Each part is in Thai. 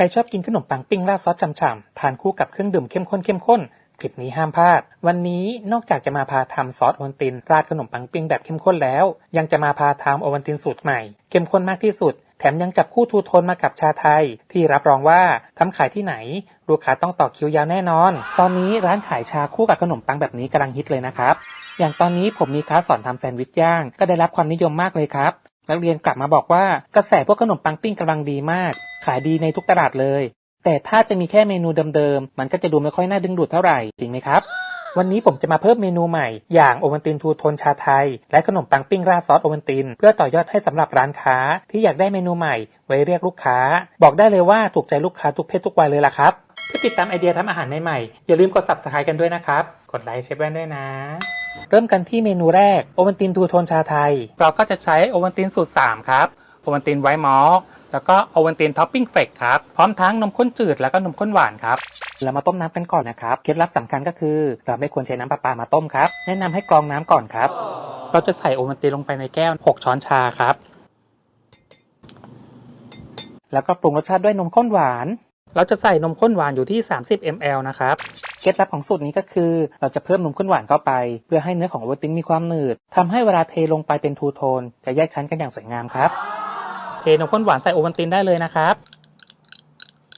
ใครชอบกินขนมปังปิ้งราดซอสฉ่ำๆ ทานคู่กับเครื่องดื่มเข้มข้นเข้มข้นคลิปนี้ห้ามพลาด วันนี้นอกจากจะมาพาทำซอสโอวัลติน ราดขนมปังปิ้งแบบเข้มข้นแล้ว ยังจะมาพาทำโอวัลตินสูตรใหม่ เข้มข้นมากที่สุด แถมยังจับคู่ทูโทนมากับชาไทย ที่รับรองว่าทำขายที่ไหน ลูกค้าต้องต่อคิวยาวแน่นอน ตอนนี้ร้านขายชาคู่กับขนมปังแบบนี้กำลังฮิตเลยนะครับ อย่างตอนนี้ผมมีคลาสสอนทำแซนด์วิชย่าง ก็ได้รับความนิยมมากเลยครับ นักเรียนกลับมาบอกว่ากระแสพวกขนมปังปิ้งกำลังดีมาก ขายดีในทุกตลาดเลย แต่ถ้าจะมีแค่เมนูเดิมๆ มันก็จะดูไม่ค่อยน่าดึงดูดเท่าไหร่จริงไหมครับ วันนี้ผมจะมาเพิ่มเมนูใหม่ อย่างโอวัลตินทูโทนชาไทย และขนมปังปิ้งราดซอสโอวัลติน เพื่อต่อยอดให้สำหรับร้านค้า ที่อยากได้เมนูใหม่ ไว้เรียกลูกค้า บอกได้เลยว่าถูกใจลูกค้าทุกเพศทุกวัยเลยล่ะครับเพื่อติดตามไอเดียทำอาหารใหม่ๆอย่าลืมกด subscribe กันด้วยนะครับ กดไลค์เชฟแว่นด้วยนะ เริ่มกันที่เมนูแรกโอวัลตินทูโทนชาไทย เราก็จะใช้โอวัลตินสูตร3ครับโอวัลตินไวท์มอล แล้วก็โอวัลตินท็อปปิ้งเฟกครับ พร้อมทั้งนมข้นจืดแล้วก็นมข้นหวานครับ เรามาต้มน้ำกันก่อนนะครับ เคล็ดลับสำคัญก็คือ เราไม่ควรใช้น้ำประปามาต้มครับ แนะนำให้กรองน้ำก่อนครับ เราจะใส่โอวัลตินลงไปในแก้ว 6 ช้อนชาครับ แล้วก็ปรุงรสชาติด้วยนมข้นหวาน เราจะใส่นมข้นหวานอยู่ที่ 30 ml นะครับ เคล็ดลับของสูตรนี้ก็คือ เราจะเพิ่มนมข้นหวานเข้าไป เพื่อให้เนื้อของโอวัลตินมีความหนืดทำให้เวลาเทลงไปเป็นทูโทน จะแยกชั้นกันอย่างสวยงามครับ เทนมข้นหวานใส่โอวัลตินได้เลยนะครับ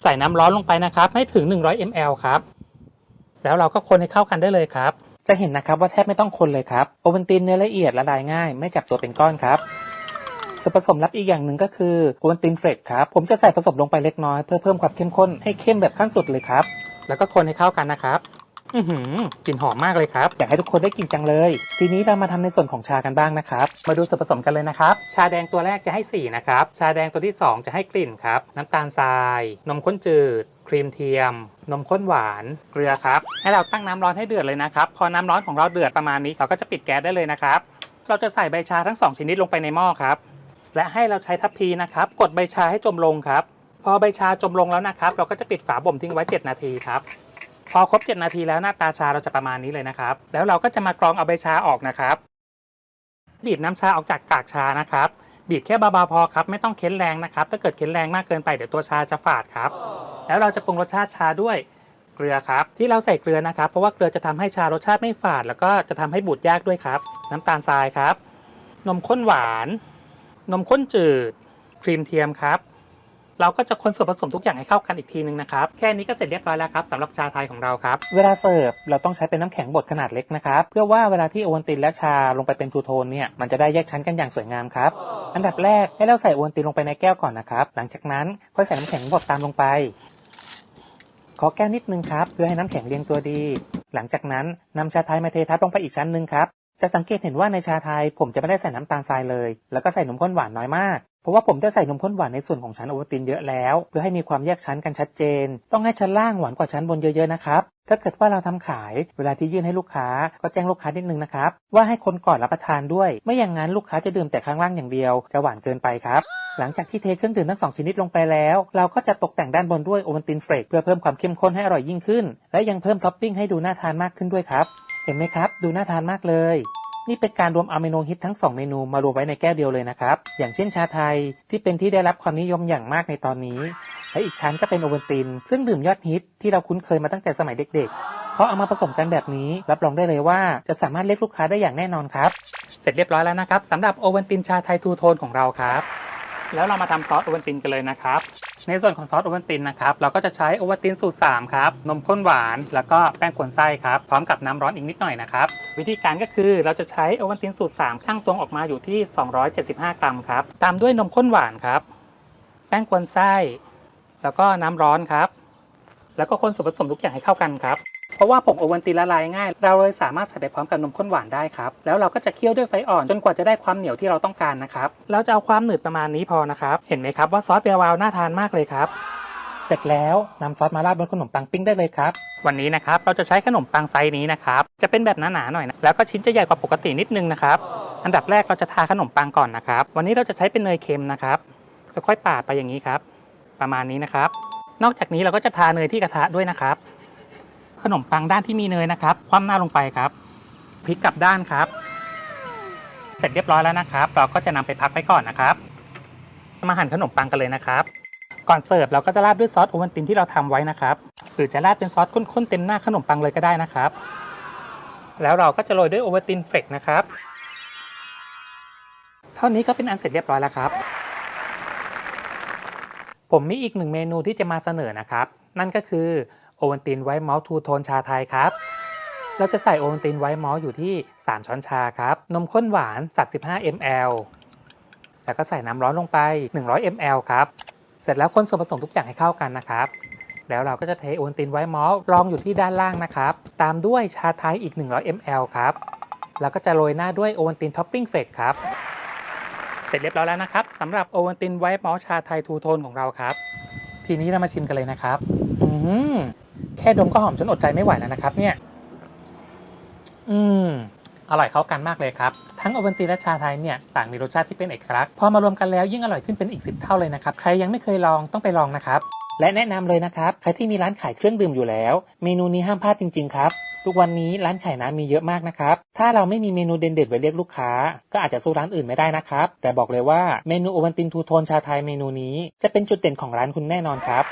ใส่น้ำร้อนลงไปนะครับ ให้ถึง 100 ml ครับ แล้วเราก็คนให้เข้ากันได้เลยครับ จะเห็นนะครับว่าแทบไม่ต้องคนเลยครับ โอวัลตินเนื้อละเอียดละลายง่าย ไม่จับตัวเป็นก้อนครับส่วนผสมลับอีกอย่างหนึ่งก็คือโอวัลตินเฟรชครับ ผมจะใส่ผสมลงไปเล็กน้อยเพื่อเพิ่มความเข้มข้นให้เข้มแบบขั้นสุดเลยครับ แล้วก็คนให้เข้ากันนะครับ อือหือกลิ่นหอมมากเลยครับ อยากให้ทุกคนได้กลิ่นจังเลย ทีนี้เรามาทำในส่วนของชากันบ้างนะครับ มาดูส่วนผสมกันเลยนะครับ ชาแดงตัวแรกจะให้สีนะครับ ชาแดงตัวที่สองจะให้กลิ่นครับ น้ำตาลทราย นมข้นจืด ครีมเทียม นมข้นหวาน เกลือครับ ให้เราตั้งน้ำร้อนให้เดือดเลยนะครับ พอน้ำร้อนของเราเดือดประมาณนี้ เราก็จะปิดแก๊สได้เลยนะครับ เราจะใส่ใบชาทั้งสองชนิดลงไปในหม้อครับ และให้เราใช้ทัพพีนะครับ กดใบชาให้จมลงครับ พอใบชาจมลงแล้วนะครับ เราก็จะปิดฝาบ่มทิ้งไว้ 7 นาทีครับ พอครบ 7 นาทีแล้วหน้าตาชาเราจะประมาณนี้เลยนะครับ แล้วเราก็จะมากรองเอาใบชาออกนะครับ บีบน้ำชาออกจากกากชานะครับ บีบแค่เบาๆพอครับ ไม่ต้องเค้นแรงนะครับ ถ้าเกิดเค้นแรงมากเกินไปเดี๋ยวตัวชาจะฝาดครับ แล้วเราจะปรุงรสชาติชาด้วยเกลือครับ ที่เราใส่เกลือนะครับ เพราะว่าเกลือจะทำให้ชารสชาติไม่ฝาด แล้วก็จะทำให้บูดยากด้วยครับ น้ำตาลทรายครับ นมข้นหวาน นมข้นจืด ครีมเทียมครับ เราก็จะคนส่วนผสมทุกอย่างให้เข้ากันอีกทีนึงนะครับ แค่นี้ก็เสร็จเรียบร้อยแล้วครับสำหรับชาไทยของเราครับ เวลาเสิร์ฟเราต้องใช้เป็นน้ำแข็งบดขนาดเล็กนะครับ เพื่อว่าเวลาที่โอวัลตินและชาลงไปเป็นทูโทนเนี่ย มันจะได้แยกชั้นกันอย่างสวยงามครับ อันดับแรกให้เราใส่โอวัลตินลงไปในแก้วก่อนนะครับ หลังจากนั้นค่อยใส่น้ำแข็งบดตามลงไป ขอแก้นิดนึงครับ เพื่อให้น้ำแข็งเรียงตัวดี หลังจากนั้นนำชาไทยมาเททับลงไปอีกชั้นหนึ่งครับจะสังเกตเห็นว่าในชาไทยผมจะไม่ได้ใส่น้ำตาลทรายเลย แล้วก็ใส่นมข้นหวานน้อยมาก เพราะว่าผมจะใส่นมข้นหวานในส่วนของชั้นโอวัลตินเยอะแล้ว เพื่อให้มีความแยกชั้นกันชัดเจน ต้องให้ชั้นล่างหวานกว่าชั้นบนเยอะๆนะครับถ้าเกิดว่าเราทำขายเวลาที่ยื่นให้ลูกค้าก็แจ้งลูกค้านิดนึงนะครับว่าให้คนก่อนรับประทานด้วย ไม่อย่างนั้นลูกค้าจะดื่มแต่ข้างล่างอย่างเดียว จะหวานเกินไปครับหลังจากที่เทเครื่องดื่มทั้งสองชนิดลงไปแล้ว เราก็จะตกแต่งด้านบนด้วยโอวัลตินเฟรกเพื่อเพิ่มความเข้มข้นให้อร่อยยิ่งขึ้น และยังเพิ่มท็อปปิ้งให้ดูน่าทานมากขึ้นด้วยครับเห็นไหมครับ ดูน่าทานมากเลย นี่เป็นการรวมอะมิโนฮิตทั้ง 2 เมนูมารวมไว้ในแก้วเดียวเลยนะครับ อย่างเช่นชาไทยที่เป็นที่ได้รับความนิยมอย่างมากในตอนนี้ และอีกชั้นก็เป็นโอเวนตินเครื่องดื่มยอดฮิตที่เราคุ้นเคยมาตั้งแต่สมัยเด็กๆ เพราะเอามาผสมกันแบบนี้รับรองได้เลยว่าจะสามารถเรียกลูกค้าได้อย่างแน่นอนครับ เสร็จเรียบร้อยแล้วนะครับสำหรับโอเวนตินชาไทยทูโทนของเราครับ แล้วเรามาทำซอสโอวัลตินกันเลยนะครับ ในส่วนของซอสโอวัลตินนะครับ เราก็จะใช้โอวัลตินสูตร 3 ครับ นมข้นหวาน แล้วก็แป้งกวนไส้ครับ พร้อมกับน้ำร้อนอีกนิดหน่อยนะครับ วิธีการก็คือเราจะใช้โอวัลตินสูตร3ช่างตวงออกมาอยู่ที่ 275 กรัมครับ ตามด้วยนมข้นหวานครับ แป้งกวนไส้ แล้วก็น้ำร้อนครับ แล้วก็คนส่วนผสมทุกอย่างให้เข้ากันครับ เพราะว่าผงโอวัลตินละลายง่าย เราเลยสามารถใส่ไปพร้อมกับนมข้นหวานได้ครับ แล้วเราก็จะเคี่ยวด้วยไฟอ่อนจนกว่าจะได้ความเหนียวที่เราต้องการนะครับ เราจะเอาความหนืดประมาณนี้พอนะครับ เห็นไหมครับว่าซอสเปียวาวน่าทานมากเลยครับ เสร็จแล้วนำซอสมาราดบนขนมปังปิ้งได้เลยครับวันนี้นะครับเราจะใช้ขนมปังไซส์นี้นะครับจะเป็นแบบหนาๆหน่อยนะแล้วก็ชิ้นจะใหญ่กว่าปกตินิดนึงนะครับอันดับแรกเราจะทาขนมปังก่อนนะครับ วันนี้เราจะใช้เป็นเนยเค็มนะครับค่อยๆปาดไปอย่างนี้ครับ ประมาณนี้นะครับ นอกจากนี้เราก็จะทาเนยที่กระทะด้วยนะครับ ขนมปังด้านที่มีเนยนะครับ คว่ำหน้าลงไปครับพลิกกลับด้านครับ เสร็จเรียบร้อยแล้วนะครับ เราก็จะนำไปพักไว้ก่อนนะครับ มาหั่นขนมปังกันเลยนะครับ ก่อนเสิร์ฟเราก็จะราดด้วยซอสโอวัลตินที่เราทำไว้นะครับ หรือจะราดเป็นซอสข้นๆเต็มหน้าขนมปังเลยก็ได้นะครับ แล้วเราก็จะโรยด้วยโอวัลตินเฟกนะครับ เท่านี้ก็เป็นอันเสร็จเรียบร้อยแล้วครับ ผมมีอีกหนึ่งเมนูที่จะมาเสนอนะครับ นั่นก็คือ โอวัลตินไวท์มอลทูโทนชาไทยครับ เราจะใส่โอวัลตินไวท์มอลอยู่ที่ 3 ช้อนชาครับ นมข้นหวานสัก15 ml แล้วก็ใส่น้ำร้อนลงไป 100 ml ครับ เสร็จแล้วคนส่วนผสมทุกอย่างให้เข้ากันนะครับ แล้วเราก็จะเทโอวัลตินไวท์มอลรองอยู่ที่ด้านล่างนะครับ ตามด้วยชาไทยอีก 100 ml ครับ แล้วก็จะโรยหน้าด้วยโอวัลตินท็อปปิ้งเฟกครับเสร็จเรียบร้อยแล้วนะครับสำหรับโอวัลตินไวท์มอลชาไทยทูโทนของเราครับ ทีนี้เรามาชิมกันเลยนะครับ อืม แค่ดมก็หอมจนอดใจไม่ไหวแล้วนะครับเนี่ย อืม อร่อยเข้ากันมากเลยครับ ทั้งโอวัลติและชาไทยเนี่ยต่างมีรสชาติที่เป็นเอกลักษณ์ พอมารวมกันแล้วยิ่งอร่อยขึ้นเป็นอีก 10 เท่าเลยนะครับ ใครยังไม่เคยลองต้องไปลองนะครับ และแนะนำเลยนะครับ ใครที่มีร้านขายเครื่องดื่มอยู่แล้ว เมนูนี้ห้ามพลาดจริง ๆ ครับทุกวันนี้ร้านขายน้ำมีเยอะมากนะครับ ถ้าเราไม่มีเมนูเด่นๆไว้เรียกลูกค้า ก็อาจจะสู้ร้านอื่นไม่ได้นะครับ แต่บอกเลยว่าเมนูโอวัลตินทูโทนชาไทยเมนูนี้จะเป็นจุดเด่นของร้านคุณแน่นอนครับ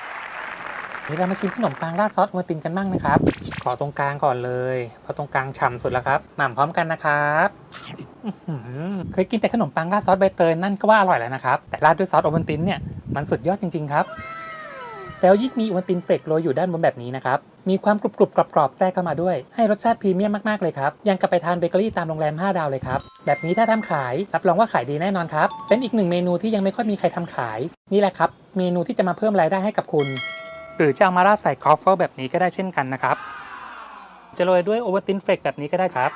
นี่เรามาชิมขนมปังราดซอสโอวัลตินกันบ้างนะครับ ขอตรงกลางก่อนเลยเพราะตรงกลางฉ่ำสุดแล้วครับ หม่ำพร้อมกันนะครับเคยกินแต่ขนมปังราดซอสใบเตยนั่นก็ว่าอร่อยแล้วนะครับ แต่ราดด้วยซอสโอวัลตินเนี่ยมันสุดยอดจริง ๆ ครับ แล้วยิ่งมีโอวัลตินเฟกโรยอยู่ด้านบนแบบนี้นะครับ มีความกรุบกรุบกรอบๆแทรกเข้ามาด้วย ให้รสชาติพรีเมียมมากๆเลยครับ ยังกับไปทานเบเกอรี่ตามโรงแรม 5 ดาวเลยครับ แบบนี้ถ้าทำขายรับรองว่าขายดีแน่นอนครับ เป็นอีกหนึ่งเมนูที่ยังไม่ค่อยมีใครทำขาย นี่แหละครับ เมนูที่จะมาเพิ่มรายได้ให้กับคุณ หรือจะเอามาราดใส่ครอฟเฟิลแบบนี้ก็ได้เช่นกันนะครับ จะโรยด้วยโอวัลตินเฟกแบบนี้ก็ได้ครับ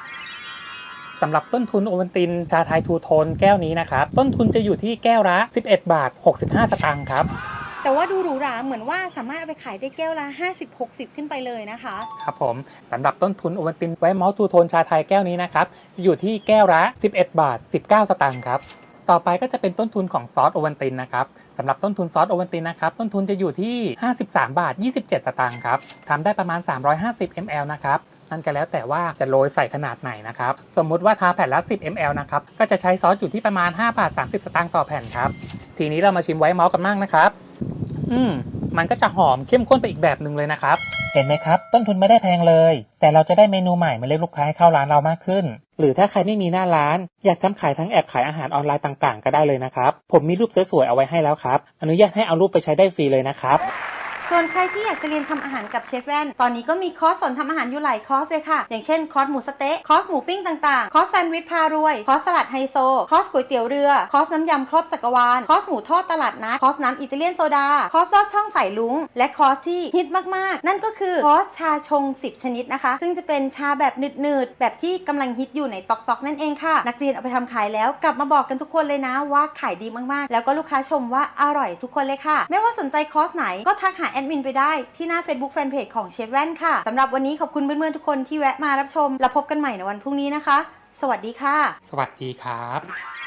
สำหรับต้นทุนโอวัลตินชาไทยทูโทนแก้วนี้นะครับ ต้นทุนจะอยู่ที่แก้วละ 11 บาท 65 สตางค์ครับแต่ว่าดูหรูหราเหมือนว่าสามารถเอาไปขายได้แก้วละ 50-60 ขึ้นไปเลยนะคะ ครับผมสำหรับต้นทุนโอวัลตินไวท์มอลทูโทนชาไทยแก้วนี้นะครับจะอยู่ที่แก้วละ 11 บาท 19 สตางค์ครับ ต่อไปก็จะเป็นต้นทุนของซอสโอวันตินนะครับสำหรับต้นทุนซอสโอวันตินนะครับต้นทุนจะอยู่ที่ 53 บาท 27 สตางค์ครับทำได้ประมาณ 350 ml นะครับนั่นก็แล้วแต่ว่าจะโรยใส่ขนาดไหนนะครับ สมมุติว่าทาแผ่นละ 10 ml นะครับ ก็จะใช้ซอสอยู่ที่ประมาณ5บาท30 สตางค์ต่อแผ่นครับ ทีนี้เรามาชิมไวท์มอลกันบ้างนะครับ อืม มันก็จะหอมเข้มข้นไปอีกแบบหนึ่งเลยนะครับ เห็นไหมครับ ต้นทุนไม่ได้แพงเลย แต่เราจะได้เมนูใหม่มาเรียกลูกค้าให้เข้าร้านเรามากขึ้น หรือถ้าใครไม่มีหน้าร้าน อยากทำขายทั้งแอบขายอาหารออนไลน์ต่างๆ ก็ได้เลยนะครับ ผมมีรูปสวยๆเอาไว้ให้แล้วครับ อนุญาตให้เอารูปไปใช้ได้ฟรีเลยนะครับ ส่วนใครที่อยากจะเรียนทำอาหารกับเชฟแว่น ตอนนี้ก็มีคอร์สสอนทำอาหารอยู่หลายคอร์สเลยค่ะ อย่างเช่นคอร์สหมูสเต๊ะ คอร์สหมูปิ้งต่างๆ คอร์สแซนด์วิชพารวย คอร์สสลัดไฮโซ คอร์สก๋วยเตี๋ยวเรือ คอร์สน้ำยำครบจักรวาล คอร์สหมูทอดตลาดนัด คอร์สน้ำอิตาเลียนโซดา คอร์สลอดช่องใสายลุง และคอร์สที่ฮิตมากๆ นั่นก็คือคอร์สชาชง 10 ชนิดนะคะ ซึ่งจะเป็นชาแบบหนืดๆ แบบที่กำลังฮิตอยู่ในตอกๆนั่นเองค่ะ นักเรียนเอาไปทำขายแล้วกลับมาบอกกันทุกคนเลยนะว่าขายดีมากๆ แล้วก็ลูกค้าชมว่าอร่อยทุกคนเลยค่ะ ไม่ว่าสนใจคอร์สไหนก็ทักหาแอดมินไปได้ที่หน้า Facebook Fanpage ของเชฟแว่นค่ะสำหรับวันนี้ขอบคุณเพื่อนๆทุกคนที่แวะมารับชม แล้วพบกันใหม่ในวันพรุ่งนี้นะคะ สวัสดีค่ะ สวัสดีครับ